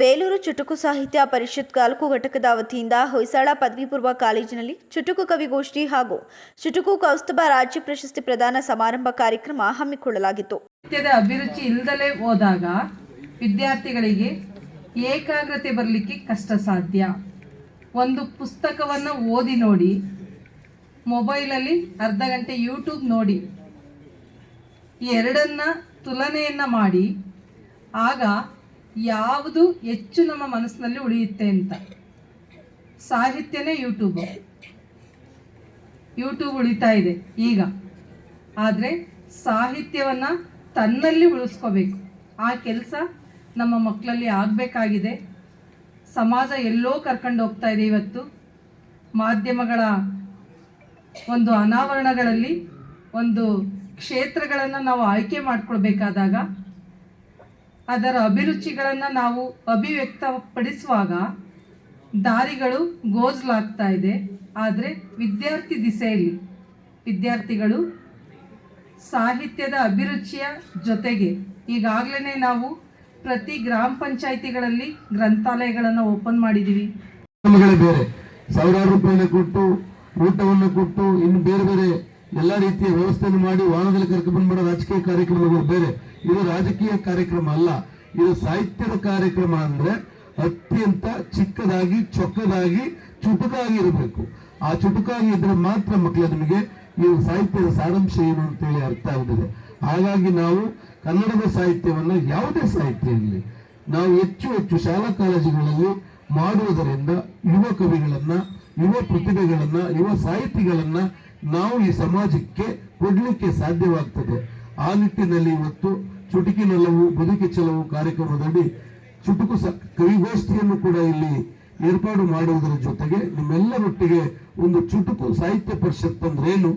ಬೇಲೂರು ಚುಟುಕು ಸಾಹಿತ್ಯ ಪರಿಷತ್ ತಾಲೂಕು ಘಟಕದ ವತಿಯಿಂದ ಹೊಯ್ಸಳ ಪದವಿ ಪೂರ್ವ ಕಾಲೇಜಿನಲ್ಲಿ ಚುಟುಕು ಕವಿಗೋಷ್ಠಿ ಹಾಗೂ ಚುಟುಕು ಕೌಸ್ತುಭ ರಾಜ್ಯ ಪ್ರಶಸ್ತಿ ಪ್ರದಾನ ಸಮಾರಂಭ ಕಾರ್ಯಕ್ರಮ ಹಮ್ಮಿಕೊಳ್ಳಲಾಗಿತ್ತು. ಸಾಹಿತ್ಯದ ಅಭಿರುಚಿ ಇಲ್ಲದಲೇ ಹೋದಾಗ ವಿದ್ಯಾರ್ಥಿಗಳಿಗೆ ಏಕಾಗ್ರತೆ ಬರಲಿಕ್ಕೆ ಕಷ್ಟ ಸಾಧ್ಯ ಒಂದು ಪುಸ್ತಕವನ್ನು ಓದಿ ನೋಡಿ, ಮೊಬೈಲಲ್ಲಿ ಅರ್ಧ ಗಂಟೆ ಯೂಟ್ಯೂಬ್ ನೋಡಿ ಎರಡನ್ನ ತುಲನೆಯನ್ನು ಮಾಡಿ, ಆಗ ಯಾವುದು ಹೆಚ್ಚು ನಮ್ಮ ಮನಸ್ಸಿನಲ್ಲಿ ಉಳಿಯುತ್ತೆ ಅಂತ. ಸಾಹಿತ್ಯನೇ ಯೂಟ್ಯೂಬು ಯೂಟ್ಯೂಬ್ ಉಳಿತಾ ಇದೆ ಈಗ. ಆದರೆ ಸಾಹಿತ್ಯವನ್ನು ತನ್ನಲ್ಲಿ ಉಳಿಸ್ಕೋಬೇಕು. ಆ ಕೆಲಸ ನಮ್ಮ ಮಕ್ಕಳಲ್ಲಿ ಆಗಬೇಕಾಗಿದೆ. ಸಮಾಜ ಎಲ್ಲೋ ಕರ್ಕೊಂಡು ಹೋಗ್ತಾ ಇದೆ ಇವತ್ತು. ಮಾಧ್ಯಮಗಳ ಒಂದು ಅನಾವರಣಗಳಲ್ಲಿ ಒಂದು ಕ್ಷೇತ್ರಗಳನ್ನು ನಾವು ಆಯ್ಕೆ ಮಾಡ್ಕೊಳ್ಬೇಕಾದಾಗ ಅದರ ಅಭಿರುಚಿಗಳನ್ನು ನಾವು ಅಭಿವ್ಯಕ್ತಪಡಿಸುವಾಗ ದಾರಿಗಳು ಗೋಜಲಾಗ್ತಾ ಇದೆ. ಆದರೆ ವಿದ್ಯಾರ್ಥಿ ದಿಸೆಯಲ್ಲಿ ವಿದ್ಯಾರ್ಥಿಗಳು ಸಾಹಿತ್ಯದ ಅಭಿರುಚಿಯ ಜೊತೆಗೆ ಈಗಾಗಲೇ ನಾವು ಪ್ರತಿ ಗ್ರಾಮ ಪಂಚಾಯಿತಿಗಳಲ್ಲಿ ಗ್ರಂಥಾಲಯಗಳನ್ನು ಓಪನ್ ಮಾಡಿದ್ದೀವಿ ಬೇರೆ. ಸಾವಿರಾರು ರೂಪಾಯಿನ ಕೊಟ್ಟು ಊಟವನ್ನು ಕೊಟ್ಟು ಇನ್ನು ಬೇರೆ ಬೇರೆ ಎಲ್ಲ ರೀತಿಯ ವ್ಯವಸ್ಥೆಯನ್ನು ಮಾಡಿ ವಾಹನದಲ್ಲಿ ಕರ್ಕೊಂಡು ಬರೋ ರಾಜಕೀಯ ಕಾರ್ಯಕ್ರಮಗಳು ಬೇರೆ. ಇದು ರಾಜಕೀಯ ಕಾರ್ಯಕ್ರಮ ಅಲ್ಲ. ಇದು ಸಾಹಿತ್ಯದ ಕಾರ್ಯಕ್ರಮ ಅಂದ್ರೆ ಅತ್ಯಂತ ಚಿಕ್ಕದಾಗಿ, ಚೊಕ್ಕದಾಗಿ, ಚುಟುಕಾಗಿ ಇರಬೇಕು. ಆ ಚುಟುಕಾಗಿ ಇದ್ರೆ ಮಾತ್ರ ಮಕ್ಕಳ ನಿಮಗೆ ಈ ಸಾಹಿತ್ಯದ ಸಾರಾಂಶ ಏನು ಅಂತೇಳಿ ಅರ್ಥ ಆಗುತ್ತದೆ ಹಾಗಾಗಿ ನಾವು ಕನ್ನಡದ ಸಾಹಿತ್ಯವನ್ನ ಯಾವುದೇ ಸಾಹಿತ್ಯ ಇರಲಿ ನಾವು ಹೆಚ್ಚು ಹೆಚ್ಚು ಶಾಲಾ ಕಾಲೇಜುಗಳಲ್ಲಿ ಮಾಡುವುದರಿಂದ ಯುವ ಕವಿಗಳನ್ನ, ಯುವ ಪ್ರತಿಭೆಗಳನ್ನ, ಯುವ ಸಾಹಿತಿಗಳನ್ನ ನಾವು ಈ ಸಮಾಜಕ್ಕೆ ಕೊಡಲಿಕ್ಕೆ ಸಾಧ್ಯವಾಗ್ತದೆ. ಆ ನಿಟ್ಟಿನಲ್ಲಿ ಇವತ್ತು ಚುಟುಕಿನೆಲ್ಲವು ಬದುಕಿ ಚಲವು ಕಾರ್ಯಕ್ರಮದಲ್ಲಿ ಚುಟುಕು ಸ ಕವಿಗೋಷ್ಠಿಯನ್ನು ಕೂಡ ಇಲ್ಲಿ ಏರ್ಪಾಡು ಮಾಡುವುದರ ಜೊತೆಗೆ ನಿಮ್ಮೆಲ್ಲರೊಟ್ಟಿಗೆ ಒಂದು ಚುಟುಕು ಸಾಹಿತ್ಯ ಪರಿಷತ್ ಅಂದ್ರೆ ಏನು?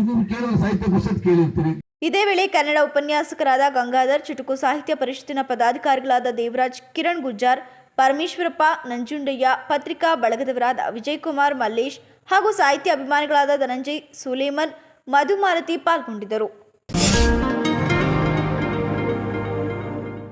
ಇದನ್ನು ಕೇವಲ ಸಾಹಿತ್ಯ ಪರಿಷತ್ ಕೇಳಿರ್ತೀರಿ. ಇದೇ ವೇಳೆ ಕನ್ನಡ ಉಪನ್ಯಾಸಕರಾದ ಗಂಗಾಧರ್, ಚುಟುಕು ಸಾಹಿತ್ಯ ಪರಿಷತ್ತಿನ ಪದಾಧಿಕಾರಿಗಳಾದ ದೇವರಾಜ್, ಕಿರಣ್ ಗುಜ್ಜಾರ್, ಪರಮೇಶ್ವರಪ್ಪ ನಂಜುಂಡಯ್ಯ, ಪತ್ರಿಕಾ ಬಳಗದವರಾದ ವಿಜಯಕುಮಾರ್ ಮಲ್ಲೇಶ್ ಹಾಗೂ ಸಾಹಿತ್ಯ ಅಭಿಮಾನಿಗಳಾದ ಧನಂಜಯ್ ಸುಲೇಮನ್ ಮಧುಮಾರತಿ ಪಾಲ್ಗೊಂಡಿದ್ದರು.